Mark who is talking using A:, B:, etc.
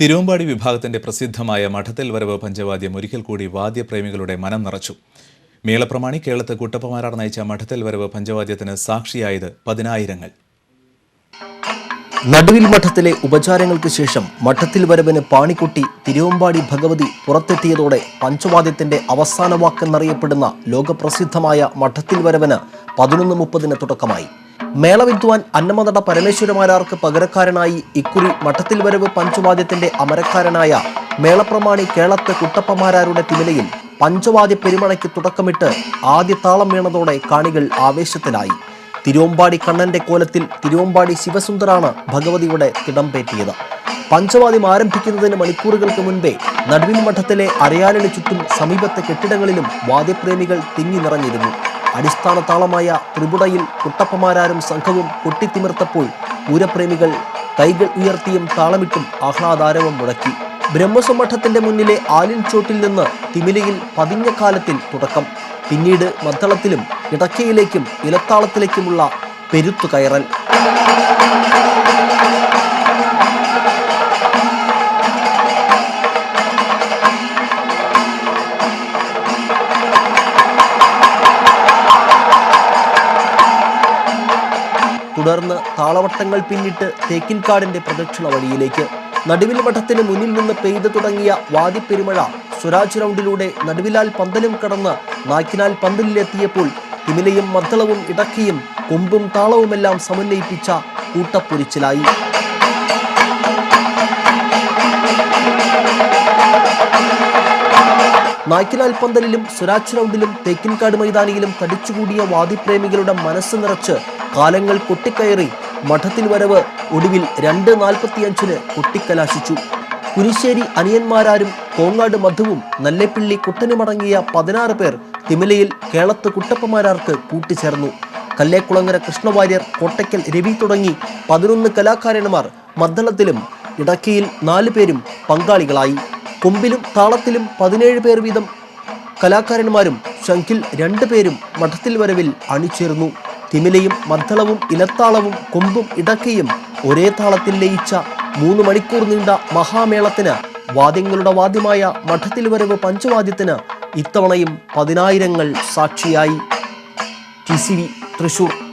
A: തിരുവമ്പാടി വിഭാഗത്തിന്റെ പ്രസിദ്ധമായ മഠത്തിൽ വരവ് പഞ്ചവാദ്യം ഒരിക്കൽ കൂടി വാദ്യപ്രേമികളുടെ മനം നിറച്ചു. മേളപ്രമാണി കേരളത്ത് കുട്ടപ്പമാരാർ നയിച്ച മഠത്തിൽ വരവ് പഞ്ചവാദ്യത്തിന് സാക്ഷിയായത് പതിനായിരങ്ങൾ.
B: നടുവിൽ മഠത്തിലെ ഉപചാരങ്ങൾക്ക് ശേഷം മഠത്തിൽ വരവിന് പാണിക്കുട്ടി തിരുവമ്പാടി ഭഗവതി പുറത്തെത്തിയതോടെ പഞ്ചവാദ്യത്തിന്റെ അവസാന വാക്കെന്നറിയപ്പെടുന്ന ലോകപ്രസിദ്ധമായ മഠത്തിൽ വരവിന് പതിനൊന്ന് മുപ്പതിന് തുടക്കമായി. മേളവിദ്വാൻ അന്നമതട പരമേശ്വരമാരാർക്ക് പകരക്കാരനായി ഇക്കുറി മഠത്തിൽ വരവ് പഞ്ചവാദ്യത്തിന്റെ അമരക്കാരനായ മേളപ്രമാണി കേളത്ത് കുട്ടപ്പമാരാരുടെ തിമിലയിൽ പഞ്ചവാദ്യ പെരുമഴയ്ക്ക് തുടക്കമിട്ട് ആദ്യ താളം വീണതോടെ കാണികൾ ആവേശത്തിലായി. തിരുവമ്പാടി കണ്ണന്റെ കോലത്തിൽ തിരുവമ്പാടി ശിവസുന്ദറാണ് ഭഗവതിയുടെ തിടംപേറ്റിയത് പഞ്ചവാദ്യം ആരംഭിക്കുന്നതിന് മണിക്കൂറുകൾക്ക് മുൻപേ നടുവിൻ മഠത്തിലെ അരയാലിന് ചുറ്റും സമീപത്തെ കെട്ടിടങ്ങളിലും വാദ്യപ്രേമികൾ തിങ്ങി നിറഞ്ഞിരുന്നു. അടിസ്ഥാന താളമായ ത്രിപുടയിൽ കുട്ടപ്പമാരാരും സംഘവും കൊട്ടിത്തിമിർത്തപ്പോൾ പൂരപ്രേമികൾ കൈകൾ ഉയർത്തിയും താളമിട്ടും ആഹ്ലാദാരവം മുടക്കി ബ്രഹ്മസമഠത്തിന്റെ മുന്നിലെ ആലിൻ ചോട്ടിൽ നിന്ന് തിമിലയിൽ പതിഞ്ഞ കാലത്തിൽ തുടക്കം. പിന്നീട് മദ്ദളത്തിലും ഇടക്കയിലേക്കും ഇലത്താളത്തിലേക്കുമുള്ള പെരുത്തു തുടർന്ന് താളവട്ടങ്ങൾ പിന്നിട്ട് തേക്കിൻകാടിന്റെ പ്രദക്ഷിണ വഴിയിലേക്ക്. നടുവിൽ മഠത്തിന് മുന്നിൽ നിന്ന് പെയ്തു തുടങ്ങിയ വാദിപ്പെരുമഴ സ്വരാജ് റൗണ്ടിലൂടെ നടുവിലാൽ പന്തലും കടന്ന് നാക്കിനാൽ പന്തലിലെത്തിയപ്പോൾ തിമിലയും മദ്ദളവും ഇടക്കിയും കൊമ്പും താളവുമെല്ലാം സമന്വയിപ്പിച്ച കൂട്ടപ്പൊരിച്ചിലായി. നായ്ക്കിനാൽ പന്തലിലും സ്വരാജ് റൗണ്ടിലും തേക്കിൻകാട് മൈതാനിയിലും തടിച്ചുകൂടിയ വാദിപ്രേമികളുടെ മനസ്സ് നിറച്ച് കാലങ്ങൾ കൊട്ടിക്കയറി മഠത്തിൽ വരവ് ഒടുവിൽ രണ്ട് നാൽപ്പത്തിയഞ്ചിന് കൊട്ടിക്കലാശിച്ചു. കുരിശ്ശേരി അനിയന്മാരാരും കോങ്ങാട് മധുവും നല്ലേപ്പിള്ളി കുട്ടനുമടങ്ങിയ പതിനാറ് പേർ തിമലയിൽ കേളത്ത് കുട്ടപ്പമാരാർക്ക് കൂട്ടിച്ചേർന്നു കല്ലേക്കുളങ്ങര കൃഷ്ണവാര്യർ കോട്ടയ്ക്കൽ രവി തുടങ്ങി പതിനൊന്ന് കലാകാരന്മാർ മദ്ദളത്തിലും ഇടക്കിയിൽ നാലു പേരും പങ്കാളികളായി. കൊമ്പിലും താളത്തിലും പതിനേഴ് പേർ വീതം കലാകാരന്മാരും ശംഖിൽ രണ്ടു പേരും മഠത്തിൽ വരവിൽ അണിചേർന്നു. തിമിലയും മദ്ദളവും ഇലത്താളവും കൊമ്പും ഇടക്കയും ഒരേ താളത്തിൽ ലയിച്ച മൂന്ന് മണിക്കൂർ നീണ്ട മഹാമേളത്തിന് വാദ്യങ്ങളുടെ വാദ്യമായ മഠത്തിൽ വരവ് പഞ്ചവാദ്യത്തിന് ഇത്തവണയും പതിനായിരങ്ങൾ സാക്ഷിയായി. T C Thrissur.